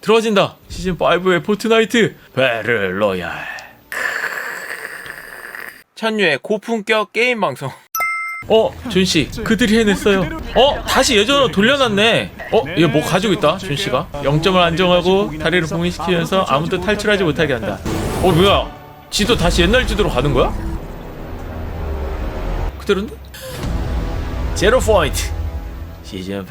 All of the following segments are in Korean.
들어진다. 시즌 5의 포트나이트 배틀 로얄. 천유의 고품격 게임 방송. 어 준 씨 그들이 해냈어요. 어 다시 예전으로 돌려놨네. 어 이거 뭐 가지고 있다 준 씨가? 0점을 안정하고 다리를 봉인시키면서 아무도 탈출하지 못하게 한다. 어 뭐야? 지도 다시 옛날 지도로 가는 거야? 그대로인데? 제로 포인트 시즌 5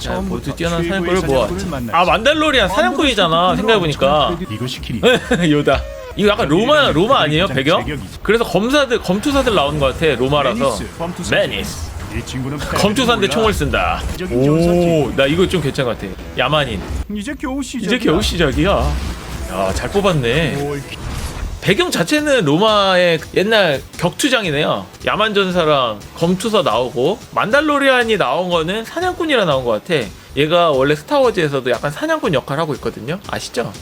자, 모두 뛰어난 사냥꾼을 모았지 아 만달로리안 사냥꾼이잖아 생각해보니까. 이것이 길이 요다. 이거 약간 로마 로마 아니에요 배경? 그래서 검사들 검투사들 나오는 것 같아 로마라서. 메니스 이 친구는 검투사인데 총을 쓴다. 오나 이거 좀 괜찮은 것 같아. 야만인. 이제 겨우 시작 이제 겨우 시작이야. 야잘 뽑았네 배경 자체는 로마의 옛날 격투장이네요. 야만전사랑 검투사 나오고 만달로리안이 나온 거는 사냥꾼이라 나온 것 같아. 얘가 원래 스타워즈에서도 약간 사냥꾼 역할을 하고 있거든요. 아시죠?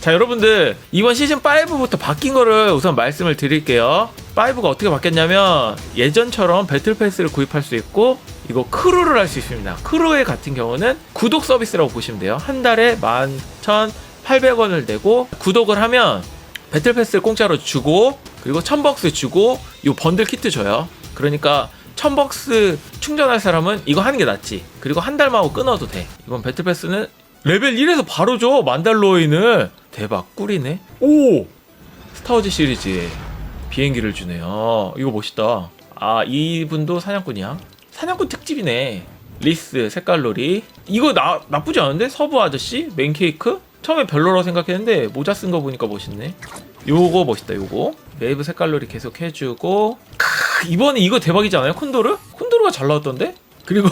자 여러분들 이번 시즌 5부터 바뀐 거를 우선 말씀을 드릴게요. 5가 어떻게 바뀌었냐면 예전처럼 배틀 패스를 구입할 수 있고 이거 크루를 할 수 있습니다. 크루의 같은 경우는 구독 서비스라고 보시면 돼요. 한 달에 11,800원을 내고 구독을 하면 배틀 패스를 공짜로 주고 그리고 1000버스 주고 이 번들 키트 줘요. 그러니까 1000버스 충전할 사람은 이거 하는 게 낫지. 그리고 한 달만 하고 끊어도 돼. 이번 배틀 패스는 레벨 1에서 바로 줘. 만달로인을 대박 꿀이네. 오! 스타워즈 시리즈에 비행기를 주네요. 이거 멋있다. 아, 이분도 사냥꾼이야. 사냥꾼 특집이네. 리스, 색깔놀이. 이거 나, 나쁘지 않은데? 서부 아저씨? 맨케이크? 처음에 별로라고 생각했는데 모자 쓴 거 보니까 멋있네. 요거 멋있다, 요거. 웨이브 색깔놀이 계속 해주고. 크, 이번에 이거 대박이지 않아요? 콘도르? 콘도르가 잘 나왔던데? 그리고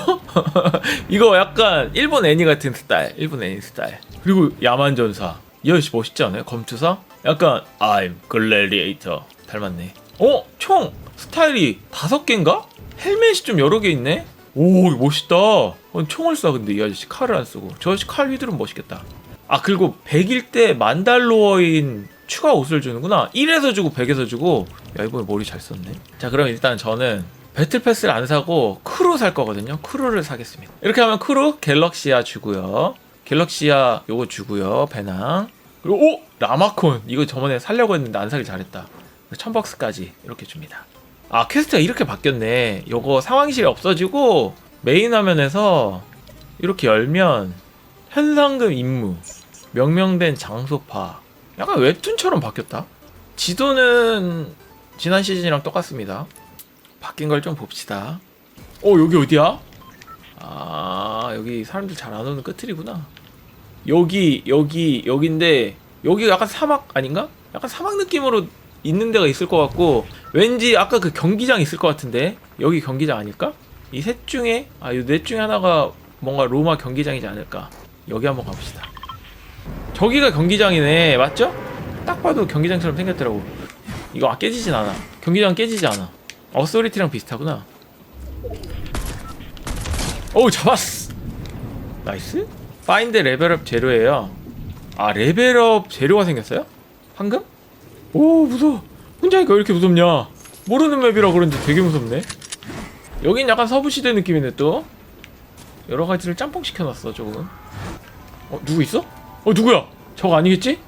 이거 약간 일본 애니 같은 스타일. 일본 애니 스타일. 그리고 야만전사. 이 아저씨 멋있지 않아요? 검투사? 약간 I'm Gladiator 닮았네. 어? 총 스타일이 다섯 개인가? 헬멧이 좀 여러 개 있네? 오 멋있다. 어, 총을 쏴 근데 이 아저씨 칼을 안 쓰고 저 아저씨 칼 휘두르면 멋있겠다. 아 그리고 100일 때 만달로어인 추가 옷을 주는구나. 1에서 주고 100에서 주고 야 이번에 머리 잘 썼네. 자 그럼 일단 저는 배틀 패스를 안 사고 크루 살 거거든요. 크루를 사겠습니다. 이렇게 하면 크루 갤럭시아 주고요. 갤럭시아 요거 주고요. 배낭. 그리고 오 라마콘 이거 저번에 살려고 했는데 안 사길 잘했다. 천박스까지 이렇게 줍니다. 아 퀘스트가 이렇게 바뀌었네. 요거 상황실이 없어지고 메인 화면에서 이렇게 열면 현상금 임무 명명된 장소파 약간 웹툰처럼 바뀌었다. 지도는 지난 시즌이랑 똑같습니다. 바뀐 걸 좀 봅시다. 어 여기 어디야? 아 여기 사람들 잘 안 오는 끝틀이구나. 여기 여기 여기인데 여기가 약간 사막 아닌가? 약간 사막 느낌으로 있는 데가 있을 것 같고 왠지 아까 그 경기장 있을 것 같은데 여기 경기장 아닐까? 이 셋 중에 아 이 넷 중에 하나가 뭔가 로마 경기장이지 않을까? 여기 한번 가봅시다. 저기가 경기장이네 맞죠? 딱 봐도 경기장처럼 생겼더라고. 이거 아, 깨지진 않아. 경기장 깨지지 않아. 어소리티랑 비슷하구나. 오 잡았어. 나이스. 파인드 레벨업 재료예요. 아 레벨업 재료가 생겼어요? 황금? 오 무서워. 혼자 니까 왜 이렇게 무섭냐? 모르는 맵이라 그런지 되게 무섭네. 여긴 약간 서부시대 느낌이네 또. 여러 가지를 짬뽕 시켜놨어 조금. 어 누구 있어? 어 누구야? 저거 아니겠지?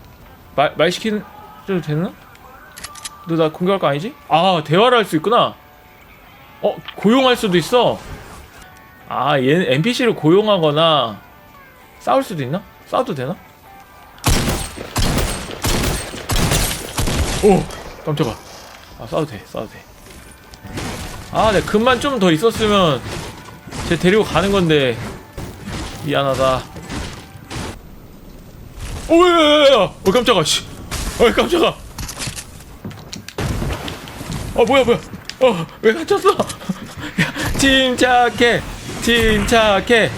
말 말 시키는 도 되나? 너 나 공격할 거 아니지? 아 대화를 할 수 있구나. 어 고용할 수도 있어. 아얘 NPC를 고용하거나 싸울 수도 있나? 싸워도 되나? 오 깜짝아. 아 싸워도 돼 싸워도 돼. 아내 네, 금만 좀 더 있었으면 쟤 데리고 가는 건데 미안하다. 오야야야! 어 깜짝아 씨. 어 깜짝아. 어 뭐야 뭐야. 어왜 갇혔어? 야, 침착해 침착해.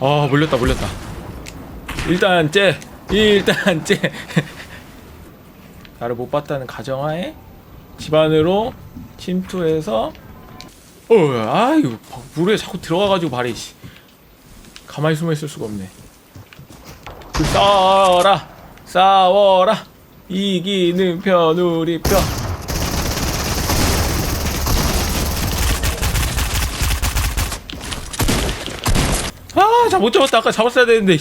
아 몰렸다 몰렸다. 일단 째 일단 째. 나를 못 봤다는 가정하에 집안으로 침투해서 어아 이거 물에 자꾸 들어가가지고 발이 씨. 가만히 숨어 있을 수가 없네. 그 싸워라 싸워라. 이기는 편 우리 편. 아 자 못 잡았다. 아까 잡았어야 되는데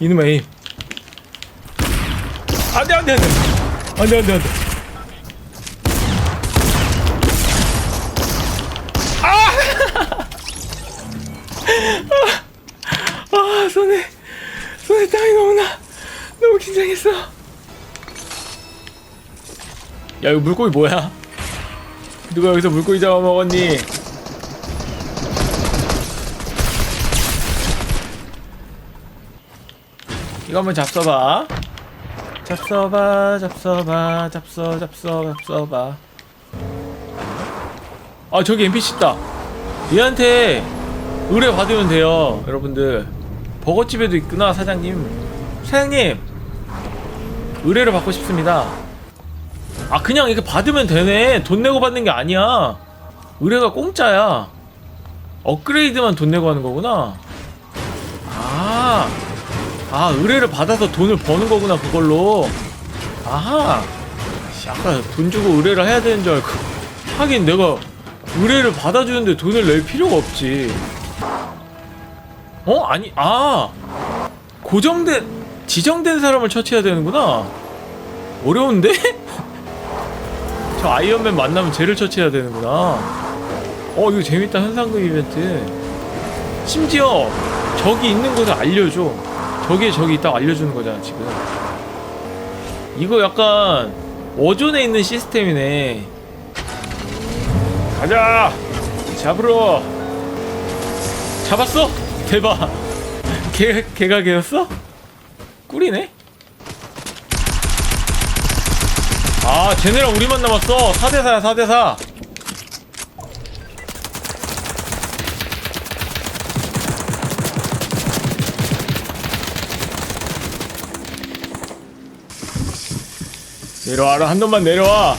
이놈의 안돼 안돼 안돼. 안돼 안돼 안돼 손에 손에 땀이 너무 나. 너무 긴장했어. 야 이거 물고기 뭐야? 누가 여기서 물고기 잡아먹었니? 이거 한번 잡숴봐. 잡숴봐 잡숴봐 잡숴 잡숴 잡숴봐. 아 저기 NPC 있다. 얘한테 의뢰 받으면 돼요 여러분들 버거집에도 있구나 사장님. 사장님 의뢰를 받고 싶습니다. 아 그냥 이렇게 받으면 되네. 돈 내고 받는 게 아니야. 의뢰가 공짜야. 업그레이드만 돈 내고 하는 거구나. 아, 아 의뢰를 받아서 돈을 버는 거구나 그걸로. 아하. 씨, 아까 돈 주고 의뢰를 해야 되는 줄 알고. 하긴 내가 의뢰를 받아주는데 돈을 낼 필요가 없지 어? 아니 아. 고정된 지정된 사람을 처치해야 되는구나. 어려운데? 저 아이언맨 만나면 쟤를 처치해야 되는구나. 어 이거 재밌다. 현상금 이벤트. 심지어 저기 있는 곳을 알려줘. 저기에 저기 있다고 알려주는 거잖아 지금. 이거 약간 워존에 있는 시스템이네. 가자! 잡으러. 잡았어? 대박 개, 개가 개였어? 꿀이네? 아 쟤네랑 우리만 남았어 4대4야 4대4 내려와라 한 놈만 내려와